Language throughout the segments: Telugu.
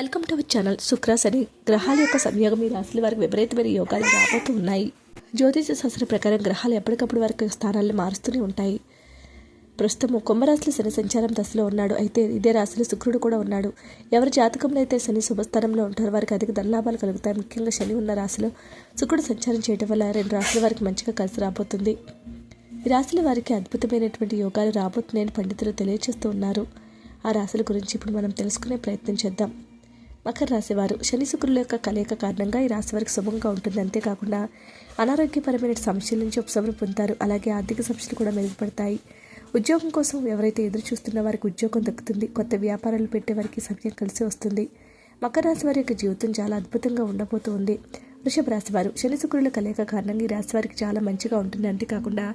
వెల్కమ్ టు అవర్ ఛానల్ శుక్రాశని గ్రహాల యొక్క సంయోగం ఈ రాశుల వారికి విపరీతమైన యోగాలు రాబోతూ ఉన్నాయి. జ్యోతిష శాస్త్రం ప్రకారం గ్రహాలు ఎప్పటికప్పుడు వారికి స్థానాలను మారుస్తూనే ఉంటాయి. ప్రస్తుతం కుంభరాశిలో శని సంచారం దశలో ఉన్నాడు. అయితే ఇదే రాశిలో శుక్రుడు కూడా ఉన్నాడు. ఎవరి జాతకంలో అయితే శని శుభస్థానంలో ఉంటారో వారికి అధిక ధనలాభాలు కలుగుతాయి. ముఖ్యంగా శని ఉన్న రాశిలో శుక్రుడు సంచారం చేయడం వల్ల రెండు రాశుల వారికి మంచిగా కలిసి రాబోతుంది. ఈ రాశుల వారికి అద్భుతమైనటువంటి యోగాలు రాబోతున్నాయని పండితులు తెలియజేస్తూ ఉన్నారు. ఆ రాశుల గురించి ఇప్పుడు మనం తెలుసుకునే ప్రయత్నం చేద్దాం. మకర రాశివారు శని శుక్రుల యొక్క కలయిక కారణంగా ఈ రాశి వారికి శుభంగా ఉంటుంది. అంతేకాకుండా అనారోగ్యపరమైన సమస్యల నుంచి ఉపశమనం పొందుతారు. అలాగే ఆర్థిక సమస్యలు కూడా మెరుగుపడతాయి. ఉద్యోగం కోసం ఎవరైతే ఎదురు చూస్తున్న వారికి ఉద్యోగం దక్కుతుంది. కొత్త వ్యాపారాలు పెట్టే వారికి సమయం కలిసి వస్తుంది. మకర రాశి వారి యొక్క జీవితం చాలా అద్భుతంగా ఉండబోతుంది. వృషభ రాశి వారు శని శుక్రుల కలయిక కారణంగా ఈ రాశి వారికి చాలా మంచిగా ఉంటుంది. అంతేకాకుండా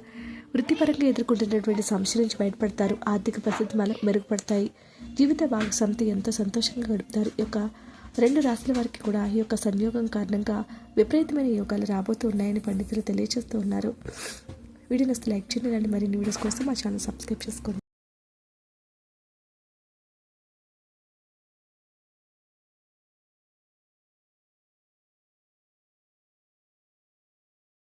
వృత్తిపరంగా ఎదుర్కొంటున్నటువంటి సమస్యల నుంచి బయటపడతారు. ఆర్థిక పరిస్థితి మన మెరుగుపడతాయి. జీవిత భాగస్వామితో ఎంతో సంతోషంగా గడుపుతారు. ఈ యొక్క రెండు రాశుల వారికి కూడా ఈ యొక్క సంయోగం కారణంగా విపరీతమైన యోగాలు రాబోతూ ఉన్నాయని పండితులు తెలియజేస్తూ ఉన్నారు. వీడియో లైక్ చేయండి మరిన్ని వీడియోస్ కోసం మా ఛానల్ సబ్స్క్రైబ్ చేసుకోండి.